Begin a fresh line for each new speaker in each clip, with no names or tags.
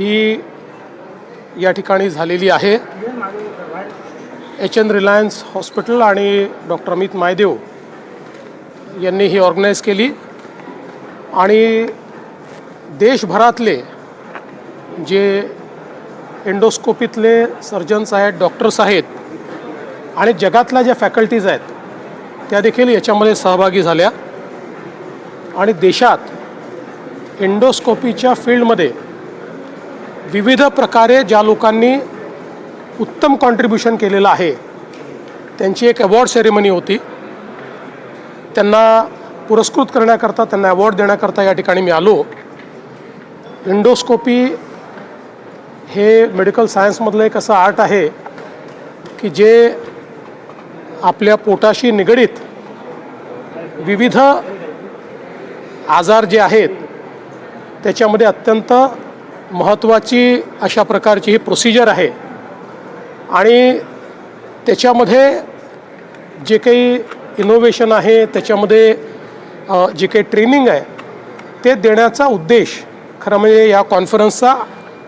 ही या ठिकाणी झालेली आहे. एच एन रिलायन्स हॉस्पिटल आणि डॉक्टर अमित मायदेव यांनी ही ऑर्गनाईज केली. आणि देशभरातले जे एंडोस्कोपीतले सर्जन्स आहेत डॉक्टर्स आहेत आणि जगातल्या ज्या फॅकल्टीज आहेत त्या देखील याच्यामध्ये सहभागी झाल्या. आणि देशात एंडोस्कोपीच्या फील्डमध्ये विविध प्रकारे ज्या लोकांनी उत्तम कॉन्ट्रीब्युशन केलेलं आहे त्यांची एक अवॉर्ड सेरेमनी होती. त्यांना पुरस्कृत करण्याकरता त्यांना अवॉर्ड देण्याकरता या ठिकाणी मी आलो. इंडोस्कोपी हे मेडिकल सायन्समधलं एक असं आर्ट आहे की जे आपल्या पोटाशी निगडीत विविध आजार जे आहेत त्याच्यामध्ये अत्यंत महत्त्वाची अशा प्रकारची ही प्रोसिजर आहे. आणि त्याच्यामध्ये जे काही इनोव्हेशन आहे त्याच्यामध्ये जे काही ट्रेनिंग आहे ते देण्याचा उद्देश खरं म्हणजे या कॉन्फरन्सचा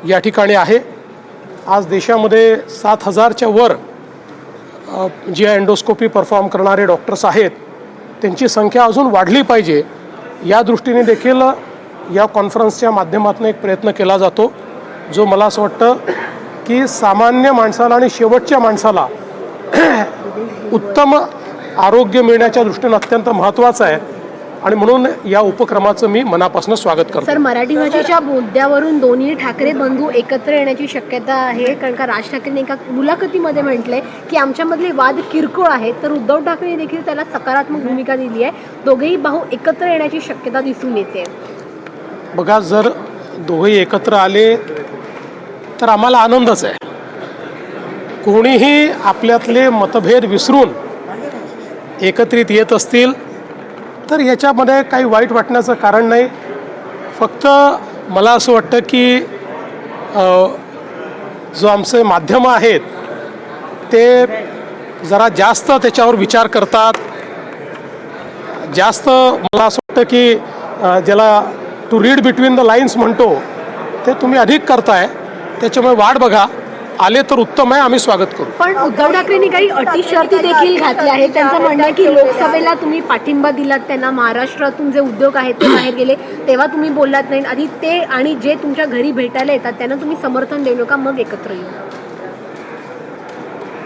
या ठिकाणी आहे. आज देशामध्ये सात हजारच्या वर जी जे परफॉर्म करणारे डॉक्टर्स आहेत त्यांची संख्या अजून वाढली पाहिजे. या दृष्टीने देखील या कॉन्फरन्सच्या माध्यमातून एक प्रयत्न केला जातो जो मला असं वाटतं की सामान्य माणसाला आणि शेवटच्या माणसाला उत्तम आरोग्य मिळण्याच्या दृष्टीनं अत्यंत महत्त्वाचं आहे. आणि म्हणून या उपक्रमाचं मी मनापासून स्वागत करतो.
सर मराठी भाषेच्या मुद्द्यावरून दोन्ही ठाकरे बंधू एकत्र येण्याची शक्यता आहे. कारण का राज ठाकरेंनी एका मुलाखतीमध्ये म्हटलंय की आमच्यामधले वाद किरकोळ आहेत. तर उद्धव ठाकरे देखील त्याला सकारात्मक भूमिका दिली आहे. दोघेही भाऊ एकत्र येण्याची शक्यता दिसून येते.
बघा जर दोघेही एकत्र आले तर आम्हाला आनंदच आहे. कोणीही आपल्यातले मतभेद विसरून एकत्रित येत असतील तर याच्यामध्ये काही वाईट वाटण्याचं कारण नाही. फक्त मला असं वाटतं की जो आमचे माध्यमं आहेत ते जरा जास्त त्याच्यावर विचार करतात. जास्त मला असं वाटतं की ज्याला to read between the lines म्हणतो ते तुम्ही अधिक करताय. त्याच्यामुळे वाट बघा. आले तर उत्तम आहे आम्ही स्वागत करू.
पण उद्धव ठाकरेंनी काही अटी शर्ती देखील घातल्या आहेत. त्यांचं म्हणणं आहे की लोकसभेला तुम्ही पाठिंबा दिलात त्यांना. महाराष्ट्रातून जे उद्योग आहेत ते बाहेर गेले तेव्हा तुम्ही बोललात नाही. आधी ते आणि जे तुमच्या घरी भेटायला येतात त्यांना तुम्ही समर्थन देऊ नका मग एकत्र येऊ.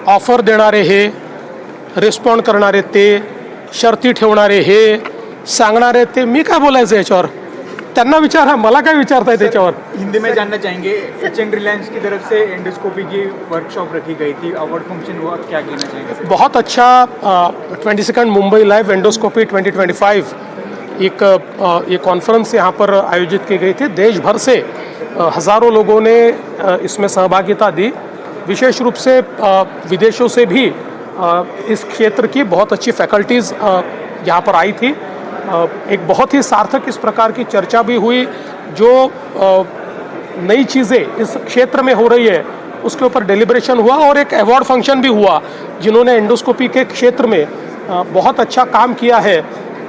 ऑफर देणारे हे रिस्पॉन्ड करणारे ते शर्ती ठेवणारे हे सांगणारे ते मी काय बोलायचं याच्यावर? त्यांना विचारा मला काय विचारताय त्याच्यावर?
हिंदी में जानना चाहेंगे एच एन रिलायंस की तरफ़ से एंडोस्कोपी की वर्कशॉप रखी गई थी अवार्ड फ़ंक्शन हुआ क्या कहना चाहेंगे
बहुत अच्छा twenty second Mumbai live endoscopy 2025 एक अ, ये कॉन्फ्रेंस यहाँ पर आयोजित की गई थी। देश भर से हज़ारों लोगों ने इसमें सहभागिता दी। विशेष रूप से विदेशों से भी इस क्षेत्र की बहुत अच्छी फैकल्टीज़ यहाँ पर आई थी। एक बहुत ही सार्थक इस प्रकार की चर्चा भी हुई, जो नई चीज़ें इस क्षेत्र में हो रही है, उसके ऊपर डेलिब्रेशन हुआ और एक अवार्ड फ़ंक्शन भी हुआ, जिन्होंने एंडोस्कोपी के क्षेत्र में बहुत अच्छा काम किया है।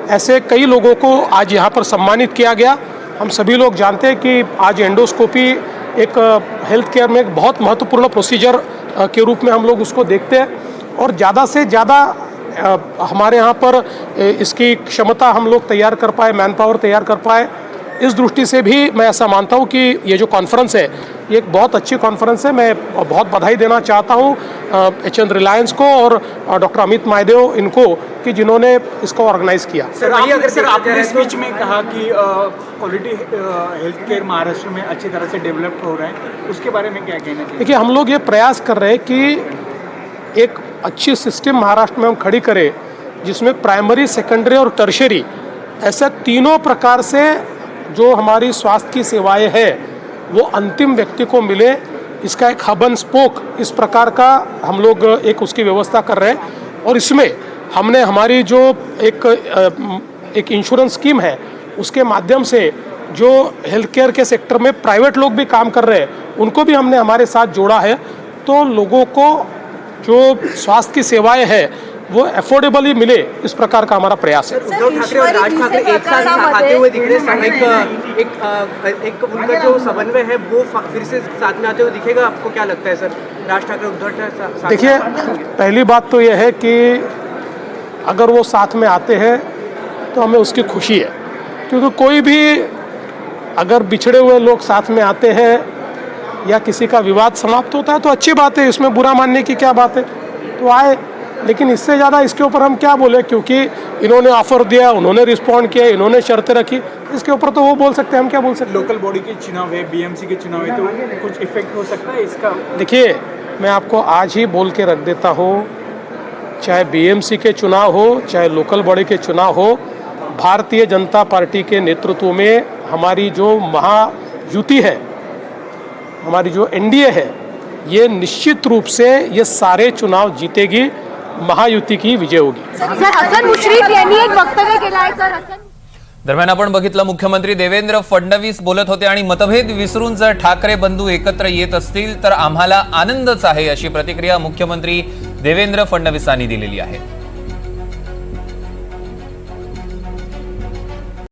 ऐसे कई लोगों को आज यहाँ पर सम्मानित किया गया। हम सभी लोग जानते हैं कि आज एंडोस्कोपी एक हेल्थ केयर में एक बहुत महत्वपूर्ण प्रोसीजर के रूप में हम लोग उसको देखते हैं। और ज़्यादा से ज़्यादा हमारे यहाँ पर इसकी क्षमता हम लोग तैयार कर पाए मैन पावर तैयार कर पाए। इस दृष्टि से भी मैं ऐसा मानता हूँ कि ये जो कॉन्फ्रेंस है ये एक बहुत अच्छी कॉन्फ्रेंस है। मैं बहुत बधाई देना चाहता हूँ एच एन रिलायंस को और डॉक्टर अमित मायदेव इनको कि जिन्होंने इसको ऑर्गेनाइज किया।
सर वही अगर सर आपने स्पीच में कहा कि क्वालिटी हेल्थ केयर महाराष्ट्र में अच्छी तरह से डेवलप हो रहे हैं। उसके बारे में क्या कहना चाहिए?
देखिए हम लोग ये प्रयास कर रहे हैं कि एक अच्छी सिस्टम महाराष्ट्र में हम खड़ी करें, जिसमें प्राइमरी सेकेंडरी और टर्शरी ऐसे तीनों प्रकार से जो हमारी स्वास्थ्य की सेवाएँ हैं, वो अंतिम व्यक्ति को मिले। इसका एक हब एंड स्पोक इस प्रकार का हम लोग एक उसकी व्यवस्था कर रहे हैं। और इसमें हमने हमारी जो एक एक इंश्योरेंस स्कीम है, उसके माध्यम से जो हेल्थ केयर के सेक्टर में प्राइवेट लोग भी काम कर रहे हैं, उनको भी हमने हमारे साथ जोड़ा है। तो लोगों को जो स्वास्थ्य की सेवाएँ हैं वो अफोर्डेबली मिले इस प्रकार का हमारा प्रयास है।
उद्धव ठाकरे और राज ठाकरे एक साथ आते हुए दिख रहे हैं एक एक एक उनका जो समन्वय है वो फिर से साथ में आते हुए दिखेगा? आपको क्या लगता है सर? राज ठाकरे उद्धव ठाकरे सा- साथ में
देखिए पहली बात तो यह है कि अगर वो साथ में आते हैं तो हमें उसकी खुशी है। क्योंकि कोई भी अगर बिछड़े हुए लोग साथ में आते हैं या किसी का विवाद समाप्त होता है तो अच्छी बात है इसमें बुरा मानने की क्या बात है? तो आए लेकिन इससे ज़्यादा इसके ऊपर हम क्या बोले? क्योंकि इन्होंने ऑफ़र दिया उन्होंने रिस्पॉन्ड किया इन्होंने शर्तें रखी इसके ऊपर तो वो बोल सकते हैं हम क्या बोल सकते हैं?
लोकल बॉडी के चुनाव है बीएमसी के चुनाव है तो कुछ इफ़ेक्ट हो सकता है इसका?
देखिए मैं आपको आज ही बोल के रख देता हूँ चाहे बीएमसी के चुनाव हो चाहे लोकल बॉडी के चुनाव हो भारतीय जनता पार्टी के नेतृत्व में हमारी जो महायुति है हमारी जो एनडीए है ये निश्चित रूप से ये सारे चुनाव जीतेगी महायुति की विजय होगी।
सर हसन मुश्रीफ यांनी एक वक्तव्य केलं आहे सर हसन
दरम्यान आपण बघितलं मुख्यमंत्री देवेंद्र फडणवीस बोलत होते आणि मतभेद विसरून जर ठाकरे बंधू एकत्र येत असतील तर आम्हाला आनंदच आहे अशी प्रतिक्रिया मुख्यमंत्री देवेंद्र फडणवीसांनी दिलेली आहे.